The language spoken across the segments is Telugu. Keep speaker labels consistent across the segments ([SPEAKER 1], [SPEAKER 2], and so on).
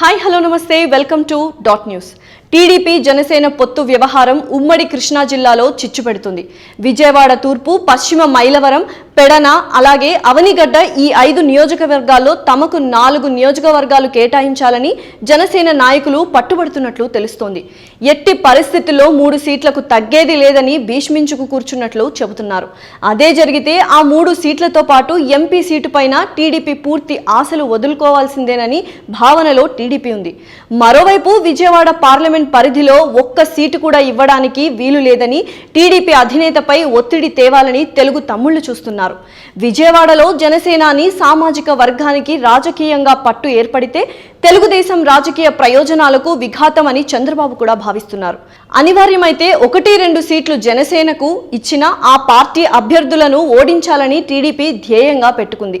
[SPEAKER 1] Hi hello namaste. Welcome to dot news TDP Janasena పొత్తు వ్యవహారం ఉమ్మడి కృష్ణా జిల్లాలో చిచ్చుపెడుతుంది విజయవాడ తూర్పు పశ్చిమ మైలవరం పెడన అలాగే అవనిగడ్డ ఈ ఐదు నియోజకవర్గాల్లో తమకు నాలుగు నియోజకవర్గాలు కేటాయించాలని జనసేన నాయకులు పట్టుబడుతున్నట్లు తెలుస్తోంది. ఎట్టి పరిస్థితుల్లో మూడు సీట్లకు తగ్గేది లేదని భీష్మించుకు కూర్చున్నట్లు చెబుతున్నారు. అదే జరిగితే ఆ మూడు సీట్లతో పాటు ఎంపీ సీటు పైన టీడీపీ పూర్తి ఆశలు వదులుకోవాల్సిందేనని భావనలో టీడీపీ ఉంది. మరోవైపు విజయవాడ పార్లమెంట్ పరిధిలో ఒక్క సీటు కూడా ఇవ్వడానికి వీలు లేదని టీడీపీ అధినేతపై ఒత్తిడి తేవాలని తెలుగు తమ్ముళ్ళు చూస్తున్నారు. విజయవాడలో జనసేనాని సామాజిక వర్గానికి రాజకీయంగా పట్టు ఏర్పడితే తెలుగుదేశం రాజకీయ ప్రయోజనాలకు విఘాతమని చంద్రబాబు కూడా భావిస్తున్నారు. అనివార్యమైతే ఒకటి రెండు సీట్లు జనసేనకు ఇచ్చిన ఆ పార్టీ అభ్యర్థులను ఓడించాలని టీడీపీ ధ్యేయంగా పెట్టుకుంది.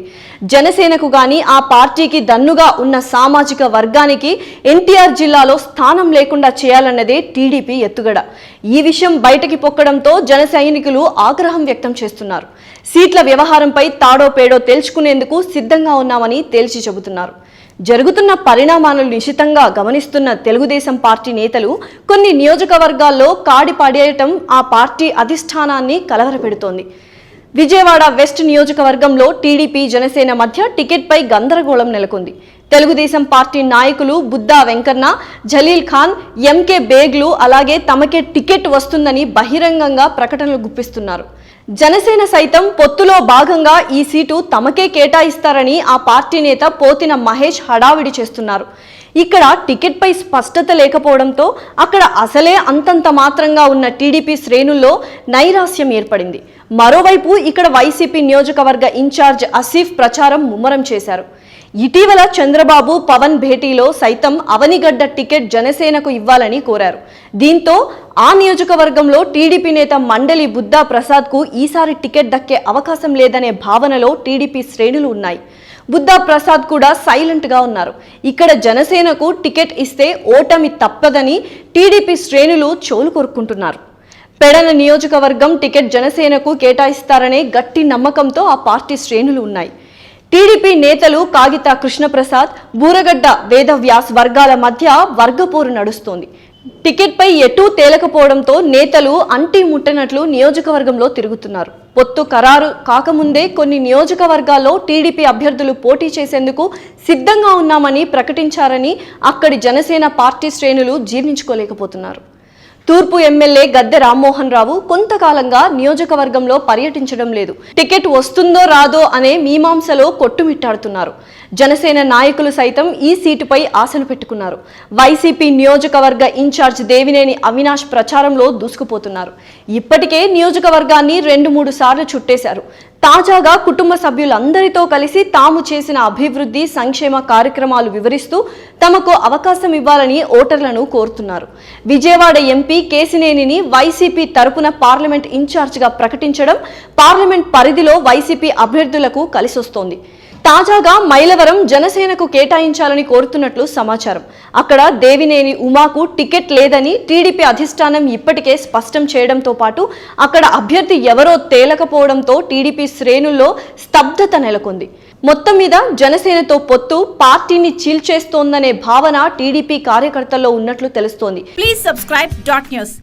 [SPEAKER 1] జనసేనకు గాని ఆ పార్టీకి దన్నుగా ఉన్న సామాజిక వర్గానికి ఎన్టీఆర్ జిల్లాలో స్థానం లేకుండా చేయాలన్నదే టీడీపీ ఎత్తుగడ. ఈ విషయం బయటకి పొక్కడంతో జన సైనికులు ఆగ్రహం వ్యక్తం చేస్తున్నారు. సీట్ల వ్యవహారంపై తాడో పేడో తేల్చుకునేందుకు సిద్ధంగా ఉన్నామని తేల్చి చెబుతున్నారు. జరుగుతున్న పరిణామాలను నిశితంగా గమనిస్తున్న తెలుగుదేశం పార్టీ నేతలు కొన్ని నియోజకవర్గాల్లో కాడి పడేయటం ఆ పార్టీ అధిష్టానాన్ని కలవరపెడుతోంది. విజయవాడ వెస్ట్ నియోజకవర్గంలో టీడీపీ జనసేన మధ్య టికెట్పై గందరగోళం నెలకొంది. తెలుగుదేశం పార్టీ నాయకులు బుద్దా వెంకన్న జలీల్ ఖాన్ ఎంకే బేగ్లు అలాగే తమకే టికెట్ వస్తుందని బహిరంగంగా ప్రకటనలు గుప్పిస్తున్నారు. జనసేన సైతం పొత్తులో భాగంగా ఈ సీటు తమకే కేటాయిస్తారని ఆ పార్టీ నేత పోతిన మహేష్ హడావిడి చేస్తున్నారు. ఇక్కడ టికెట్పై స్పష్టత లేకపోవడంతో అక్కడ అసలే అంతంత మాత్రంగా ఉన్న టీడీపీ శ్రేణుల్లో నైరాస్యం ఏర్పడింది. మరోవైపు ఇక్కడ వైసీపీ నియోజకవర్గ ఇన్ఛార్జ్ అసీఫ్ ప్రచారం ముమ్మరం చేశారు. ఇటీవల చంద్రబాబు పవన్ భేటీలో సైతం అవనిగడ్డ టికెట్ జనసేనకు ఇవ్వాలని కోరారు. దీంతో ఆ నియోజకవర్గంలో టీడీపీ నేత మండలి బుద్దా ప్రసాద్కు ఈసారి టికెట్ దక్కే అవకాశం లేదనే భావనలో టీడీపీ శ్రేణులు ఉన్నాయి. బుద్దా ప్రసాద్ కూడా సైలెంట్గా ఉన్నారు. ఇక్కడ జనసేనకు టికెట్ ఇస్తే ఓటమి తప్పదని టీడీపీ శ్రేణులు చోలు కోరుకుంటున్నారు పెడన నియోజకవర్గం టికెట్ జనసేనకు కేటాయిస్తారనే గట్టి నమ్మకంతో ఆ పార్టీ శ్రేణులు ఉన్నాయి. టీడీపీ నేతలు కాగిత కృష్ణప్రసాద్ బూరగడ్డ వేదవ్యాస్ వర్గాల మధ్య వర్గపోరు నడుస్తోంది. టికెట్పై ఎటూ తేలకపోవడంతో నేతలు అంటి ముట్టనట్లు నియోజకవర్గంలో తిరుగుతున్నారు. పొత్తు ఖరారు కాకముందే కొన్ని నియోజకవర్గాల్లో టీడీపీ అభ్యర్థులు పోటీ చేసేందుకు సిద్ధంగా ఉన్నామని ప్రకటించారని అక్కడి జనసేన పార్టీ శ్రేణులు జీర్ణించుకోలేకపోతున్నారు. తూర్పు ఎమ్మెల్యే గద్దె రామ్మోహన్ రావు కొంతకాలంగా నియోజకవర్గంలో పర్యటించడం లేదు. టికెట్ వస్తుందో రాదో అనే మీమాంసలో కొట్టుమిట్టాడుతున్నారు. జనసేన నాయకులు సైతం ఈ సీటుపై ఆశలు పెట్టుకున్నారు. వైసీపీ నియోజకవర్గ ఇన్ఛార్జ్ దేవినేని అవినాష్ ప్రచారంలో దూసుకుపోతున్నారు. ఇప్పటికే నియోజకవర్గాన్ని రెండు మూడు సార్లు చుట్టేశారు. తాజాగా కుటుంబ సభ్యులందరితో కలిసి తాము చేసిన అభివృద్ధి సంక్షేమ కార్యక్రమాలు వివరిస్తూ తమకు అవకాశం ఇవ్వాలని ఓటర్లను కోరుతున్నారు. విజయవాడ ఎంపీ కేసినేనిని వైసీపీ తరపున పార్లమెంట్ ఇన్ఛార్జిగా ప్రకటించడం పార్లమెంట్ పరిధిలో వైసీపీ అభ్యర్థులకు కలిసొస్తోంది. తాజాగా మైలవరం జనసేనకు కేటాయించాలని కోరుతున్నట్లు సమాచారం. అక్కడ దేవినేని ఉమాకు టికెట్ లేదని టీడీపీ అధిష్టానం ఇప్పటికే స్పష్టం చేయడంతో పాటు అక్కడ అభ్యర్థి ఎవరో తేలకపోవడంతో టీడీపీ శ్రేణుల్లో స్తబ్దత నెలకొంది. మొత్తం మీద జనసేనతో పొత్తు పార్టీని చీల్చేస్తోందనే భావన టీడీపీ కార్యకర్తల్లో ఉన్నట్లు తెలుస్తోంది.
[SPEAKER 2] Please subscribe dot news